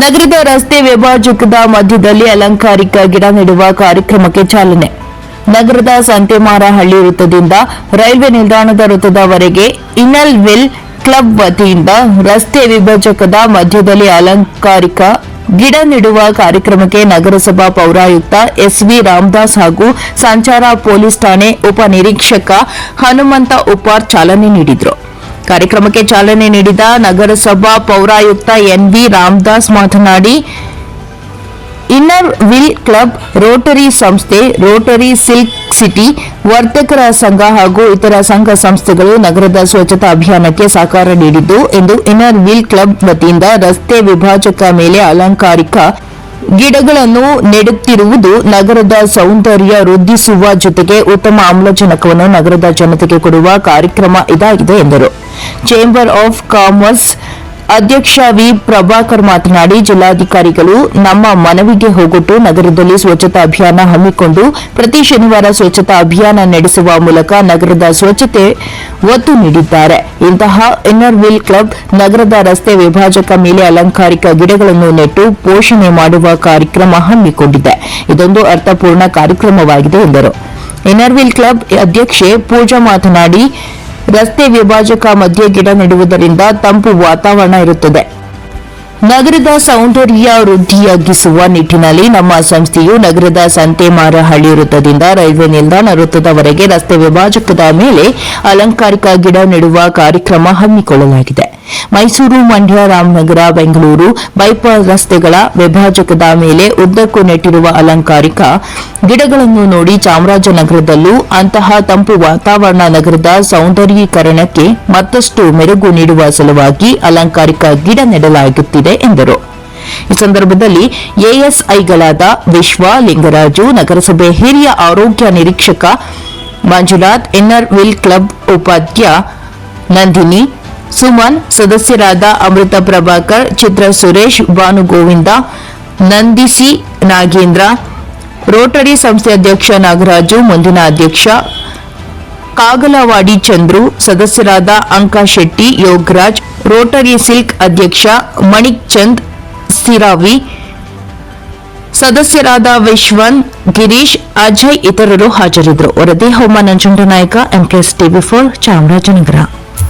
ನಗರದ ರಸ್ತೆ ವಿಭಾಜಕದ ಮಧ್ಯದಲ್ಲಿ ಅಲಂಕಾರಿಕ ಗಿಡ ನೆಡುವ ಕಾರ್ಯಕ್ರಮಕ್ಕೆ ಚಾಲನೆ. ನಗರದ ಸಂತೆಮಾರಹಳ್ಳಿ ವೃತ್ತದಿಂದ ರೈಲ್ವೆ ನಿಲ್ದಾಣದ ವೃತ್ತದವರೆಗೆ ಇನ್ನಲ್ ವಿಲ್ ಕ್ಲಬ್ ವತಿಯಿಂದ ರಸ್ತೆ ವಿಭಜಕದ ಮಧ್ಯದಲ್ಲಿ ಅಲಂಕಾರಿಕ ಗಿಡ ನೆಡುವ ಕಾರ್ಯಕ್ರಮಕ್ಕೆ ನಗರಸಭಾ ಪೌರಾಯುಕ್ತ ಎಸ್ವಿ ರಾಮದಾಸ್ ಹಾಗೂ ಸಂಚಾರ ಪೊಲೀಸ್ ಠಾಣೆ ಉಪನಿರೀಕ್ಷಕ ಹನುಮಂತ ಉಪ್ಪಾರ್ ಚಾಲನೆ ನೀಡಿದರು. ಕಾರ್ಯಕ್ರಮಕ್ಕೆ ಚಾಲನೆ ನೀಡಿದ ನಗರಸಭಾ ಪೌರಾಯುಕ್ತ ಎನ್ವಿ ರಾಮದಾಸ್ ಮಾತನಾಡಿ, ಇನ್ನರ್ ವಿಲ್ ಕ್ಲಬ್, ರೋಟರಿ ಸಂಸ್ಥೆ, ರೋಟರಿ ಸಿಲ್ಕ್ ಸಿಟಿ, ವರ್ತಕರ ಸಂಘ ಹಾಗೂ ಇತರ ಸಂಘ ಸಂಸ್ಥೆಗಳು ನಗರದ ಸ್ವಚ್ಛತಾ ಅಭಿಯಾನಕ್ಕೆ ಸಹಕಾರ ನೀಡಿದ್ದು ಎಂದು ಇನ್ನರ್ ವಿಲ್ ಕ್ಲಬ್ ವತಿಯಿಂದ ರಸ್ತೆ ವಿಭಾಜಕ ಮೇಲೆ ಅಲಂಕಾರಿಕ ಗಿಡಗಳನ್ನು ನೆಡುತ್ತಿರುವುದು ನಗರದ ಸೌಂದರ್ಯ ವೃದ್ಧಿಸುವ ಜೊತೆಗೆ ಉತ್ತಮ ಆಮ್ಲಜನಕವನ್ನು ನಗರದ ಜನತೆಗೆ ಕೊಡುವ ಕಾರ್ಯಕ್ರಮ ಇದಾಗಿದೆ ಎಂದರು. ಚೇಂಬರ್ ಆಫ್ ಕಾಮರ್ಸ್ ಅಧ್ಯಕ್ಷ ವಿ. ಪ್ರಭಾಕರ್ ಮಾತನಾಡಿ, ಜಿಲ್ಲಾಧಿಕಾರಿಗಳು ನಮ್ಮ ಮನವಿಗೆ ಹೋಗೊಟ್ಟು ನಗರದಲ್ಲಿ ಸ್ವಚ್ಛತಾ ಅಭಿಯಾನ ಹಮ್ಮಿಕೊಂಡು ಪ್ರತಿ ಶನಿವಾರ ಸ್ವಚ್ಛತಾ ಅಭಿಯಾನ ನಡೆಸುವ ಮೂಲಕ ನಗರದ ಸ್ವಚ್ಛತೆ ಒತ್ತು ನೀಡಿದ್ದಾರೆ. ಇಂತಹ ಇನ್ನರ್ ವಿಲ್ ಕ್ಲಬ್, ನಗರದ ರಸ್ತೆ ವಿಭಾಜಕ ಮೇಲೆ ಅಲಂಕಾರಿಕ ಗಿಡಗಳನ್ನು ನೆಟ್ಟು ಪೋಷಣೆ ಮಾಡುವ ಕಾರ್ಯಕ್ರಮ ಹಮ್ಮಿಕೊಂಡಿದೆ. ಇದೊಂದು ಅರ್ಥಪೂರ್ಣ ಕಾರ್ಯಕ್ರಮವಾಗಿದೆ ಎಂದರು. ಇನ್ನರ್ವಿಲ್ ಕ್ಲಬ್ ಅಧ್ಯಕ್ಷೆ ಪೂಜಾ ಮಾತನಾಡಿ ರಸ್ತೆ ವಿಭಾಜಕ ಮಧ್ಯೆ ಗಿಡ ನೆಡುವುದರಿಂದ ತಂಪು ವಾತಾವರಣ ಇರುತ್ತದೆ. ನಗರದ ಸೌಂದರ್ಯ ವೃದ್ಧಿಯಾಗಿಸುವ ನಿಟ್ಟಿನಲ್ಲಿ ನಮ್ಮ ಸಂಸ್ಥೆಯು ನಗರದ ಸಂತೆಮಾರಹಳ್ಳಿ ವೃತ್ತದಿಂದ ರೈಲ್ವೆ ನಿಲ್ದಾಣ ವೃತ್ತದವರೆಗೆ ರಸ್ತೆ ವಿಭಾಜಕದ ಮೇಲೆ ಅಲಂಕಾರಿಕ ಗಿಡ ನೆಡುವ ಕಾರ್ಯಕ್ರಮ ಹಮ್ಮಿಕೊಳ್ಳಲಾಗಿದೆ. ಮೈಸೂರು, ಮಂಡ್ಯ, ರಾಮನಗರ, ಬೆಂಗಳೂರು, ಬೈಪಾಸ್ ರಸ್ತೆಗಳ ವಿಭಾಜಕದ ಮೇಲೆ ಉದ್ದಕ್ಕೂ ನೆಟ್ಟಿರುವ ಅಲಂಕಾರಿಕ ಗಿಡಗಳನ್ನು ನೋಡಿ ಚಾಮರಾಜನಗರದಲ್ಲೂ ಅಂತಹ ತಂಪು ವಾತಾವರಣ ನಗರದ ಸೌಂದರ್ಯೀಕರಣಕ್ಕೆ ಮತ್ತಷ್ಟು ಮೆರುಗು ನೀಡುವ ಸಲುವಾಗಿ ಅಲಂಕಾರಿಕ ಗಿಡ ನೆಡಲಾಗುತ್ತಿದೆ ಎಂದರು. ಈ ಸಂದರ್ಭದಲ್ಲಿ ಎಎಸ್ಐಗಳಾದ ವಿಶ್ವ ಲಿಂಗರಾಜು, ನಗರಸಭೆ ಹಿರಿಯ ಆರೋಗ್ಯ ನಿರೀಕ್ಷಕ ಮಂಜುನಾಥ್ ಇನ್ನರ್ ವಿಲ್ ಕ್ಲಬ್ ಉಪಾಧ್ಯ ನಂದಿನಿ ಸುಮನ್, ಸದಸ್ಯರಾದ ಅಮೃತ ಪ್ರಭಾಕರ್, ಚಿತ್ರ ಸುರೇಶ್, ಭಾನು ಗೋವಿಂದ, ನಂದಿಸಿ ನಾಗೇಂದ್ರ, ರೋಟರಿ ಸಂಸ್ಥೆ ಅಧ್ಯಕ್ಷ ನಾಗರಾಜು, ಮುಂದಿನ ಅಧ್ಯಕ್ಷ ಕಾಗಲವಾಡಿ ಚಂದ್ರು, ಸದಸ್ಯರಾದ ಅಂಕಾ ಶೆಟ್ಟಿ, ಯೋಗರಾಜ್, ರೋಟರಿ ಸಿಲ್ಕ್ ಅಧ್ಯಕ್ಷ ಮಣಿಕ್ ಚಂದ್ ಸಿರಾವಿ, ಸದಸ್ಯರಾದ ವಿಶ್ವನ್, ಗಿರೀಶ್, ಅಜಯ್ ಇತರರು ಹಾಜರಿದ್ದರು. ವರದಿ ಹೋಮ Nanjundanayaka MKS TV four Chamarajanagar.